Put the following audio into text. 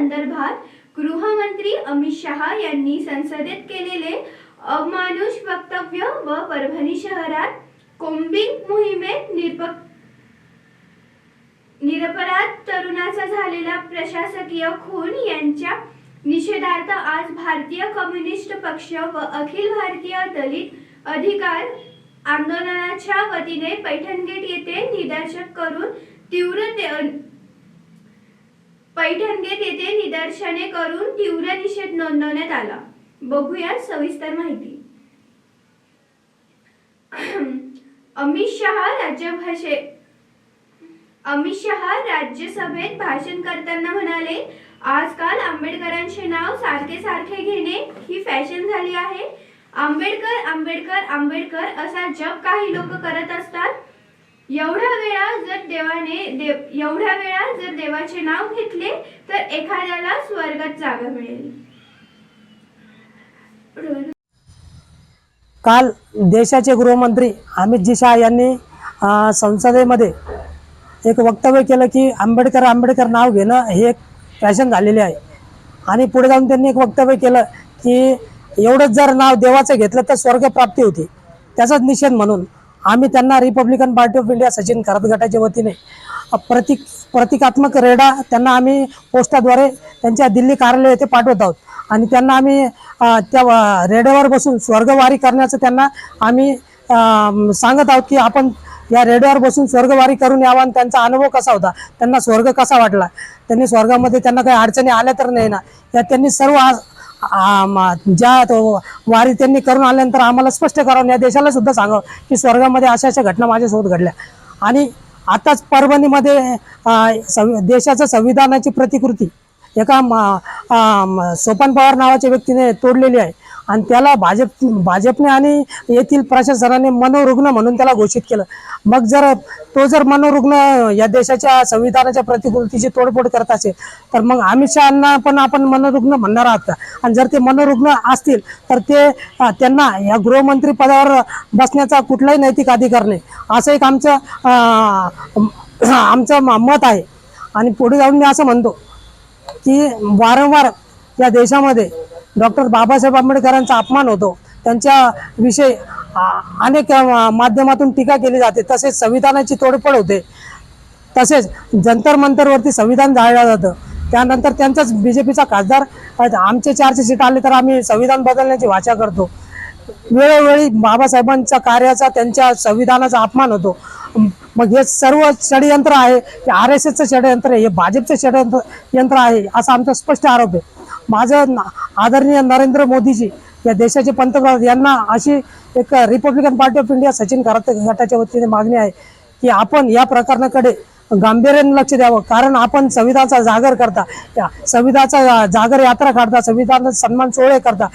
संदर्भात गृहमंत्री अमित शहा यांनी संसदेत केलेले अमानुष वक्तव्य व परभणी शहरात कोम्बिंग मोहिमेत निरप निरपराध तरुणाचा झालेला प्रशासकीय खून यांच्या निषेधार्थ आज भारतीय कम्युनिस्ट पक्ष व अखिल भारतीय दलित अधिकार आंदोलनाच्या वतीने पैठणगेट येथे निदर्शक करून तीव्र पैठणगेत येथे निदर्शने करून तीव्र निषेध नोंदवण्यात आला. बघूया सविस्तर माहिती. अमित शहा राज्यभाषे अमित शहा राज्यसभेत भाषण करताना म्हणाले आजकाल आंबेडकरांचे नाव सारखे सारखे घेणे ही फॅशन झाली आहे. आंबेडकर आंबेडकर आंबेडकर असा जप काही लोक करत असतात. एवढ्या वेळा जर देवाने देव एवढ्या वेळा जर देवाचे नाव घेतले तर एखाद्याला स्वर्गात जागा मिळेल. काल देशाचे गृहमंत्री अमित शहा यांनी संसदेमध्ये एक वक्तव्य केलं की आंबेडकर आंबेडकर नाव घेणं हे एक फॅशन झालेली आहे. आणि पुढे जाऊन त्यांनी एक वक्तव्य केलं की एवढंच जर नाव देवाचं घेतलं तर स्वर्गप्राप्ती होती. त्याचाच निषेध म्हणून आम्ही त्यांना Republican party of India Sachin Kharat गटाच्या वतीने प्रतिक प्रतिकात्मक रेडा त्यांना आम्ही पोस्टाद्वारे त्यांच्या दिल्ली कार्यालय येथे पाठवत आहोत. आणि त्यांना आम्ही त्या रेड्यावर बसून स्वर्गवारी करण्याचं त्यांना आम्ही सांगत आहोत की आपण या रेडिओवर बसून स्वर्गवारी करून यावा आणि त्यांचा अनुभव कसा होता त्यांना स्वर्ग कसा वाटला त्यांनी स्वर्गामध्ये त्यांना काही अडचणी आल्या तर नाही ना या त्यांनी सर्व आज ज्या तो वारी त्यांनी करून आल्यानंतर आम्हाला स्पष्ट करावं या देशाला सुद्धा सांगावं की स्वर्गामध्ये अशा अशा घटना माझ्यासोबत घडल्या. आणि आताच परभणीमध्ये देशाचं संविधानाची प्रतिकृती एका सोपान पवार नावाच्या व्यक्तीने तोडलेली आहे. आणि त्याला भाजप भाजपने आणि येथील प्रशासनाने मनोरुग्ण म्हणून त्याला घोषित केलं. मग जर तो जर मनोरुग्ण या देशाच्या संविधानाच्या प्रतिकृतीची तोडफोड करत असेल तर मग अमित शहाना पण आपण मनोरुग्ण म्हणणार आहात. का आणि जर ते मनोरुग्ण असतील तर ते त्यांना या गृहमंत्री पदावर बसण्याचा कुठलाही नैतिक अधिकार नाही. असं एक आमचं आमचं म- मत आहे. आणि पुढे जाऊन मी असं म्हणतो की वारंवार या देशामध्ये डॉक्टर बाबासाहेब आंबेडकरांचा अपमान होतो. त्यांच्या विषय आ- अनेक माध्यमातून टीका केली जाते. तसेच संविधानाची तोडफोड होते. तसेच जंतर मंतरवरती संविधान जाळलं जातं. त्यानंतर त्यांचाच बी जे पीचा खासदार आमचे चारशे सीट आले तर आम्ही संविधान बदलण्याची वाचा करतो. वेळोवेळी बाबासाहेबांच्या कार्याचा त्यांच्या संविधानाचा अपमान होतो. मग हे सर्व षडयंत्र आहे हे आर एस एसचं षडयंत्र आहे? हे भाजपचं षडयंत्र यंत्र आहे असा आमचा स्पष्ट आरोप आहे. माझं आदरणीय नरेंद्र मोदीजी या देशाचे पंतप्रधान यांना अशी एक Republican party of India Sachin Kharat गटाच्या वतीने मागणी आहे की आपण या प्रकरणाकडे गांभीर्याने लक्ष द्यावं. कारण आपण संविधानाचा जागर करता या संविधानाचा जागर यात्रा काढता संविधानाचा सन्मान सोहळे करता